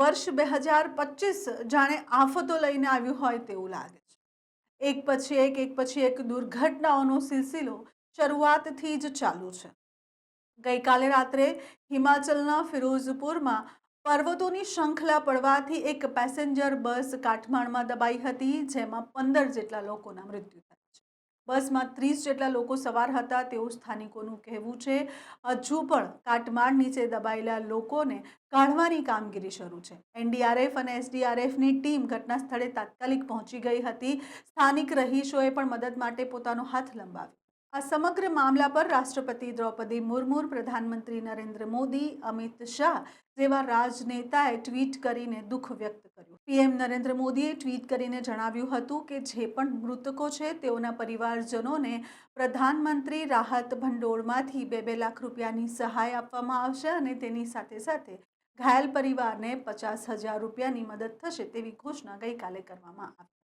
વર્ષ બે હજાર પચીસ જાણે આફતો લઈને આવ્યું હોય તેવું લાગે છે. એક પછી એક એક પછી એક દુર્ઘટનાઓનો સિલસિલો શરૂઆતથી જ ચાલુ છે. ગઈકાલે રાત્રે હિમાચલના ફિરોઝપુરમાં પર્વતોની શૃંખલા પડવાથી એક પેસેન્જર બસ કાટમાળમાં દબાઈ હતી, જેમાં પંદર જેટલા લોકોના મૃત્યુ થયા. બસમાં ત્રીસ જેટલા લોકો સવાર હતા તેવું સ્થાનિકોનું કહેવું છે. હજુ પણ કાટમાળ નીચે દબાયેલા લોકોને કાઢવાની કામગીરી શરૂ છે. એનડીઆરએફ અને એસડીઆરએફની ટીમ ઘટના સ્થળે તાત્કાલિક પહોંચી ગઈ હતી. સ્થાનિક રહીશોએ પણ મદદ માટે પોતાનો હાથ લંબાવ્યો. આ સમગ્ર મામલા પર રાષ્ટ્રપતિ દ્રૌપદી મુર્મુ પ્રધાનમંત્રી નરેન્દ્ર મોદી, અમિત શાહ જેવા રાજનેતાએ ટ્વીટ કરીને દુઃખ વ્યક્ત કર્યું. પીએમ નરેન્દ્ર મોદીએ ટ્વીટ કરીને જણાવ્યું હતું કે જે પણ મૃતકો છે તેઓના પરિવારજનોને પ્રધાનમંત્રી રાહત ભંડોળમાંથી બે બે લાખ રૂપિયાની સહાય આપવામાં આવશે અને તેની સાથે સાથે ઘાયલ પરિવારને પચાસ હજાર રૂપિયાની મદદ થશે તેવી ઘોષણા ગઈકાલે કરવામાં આવી.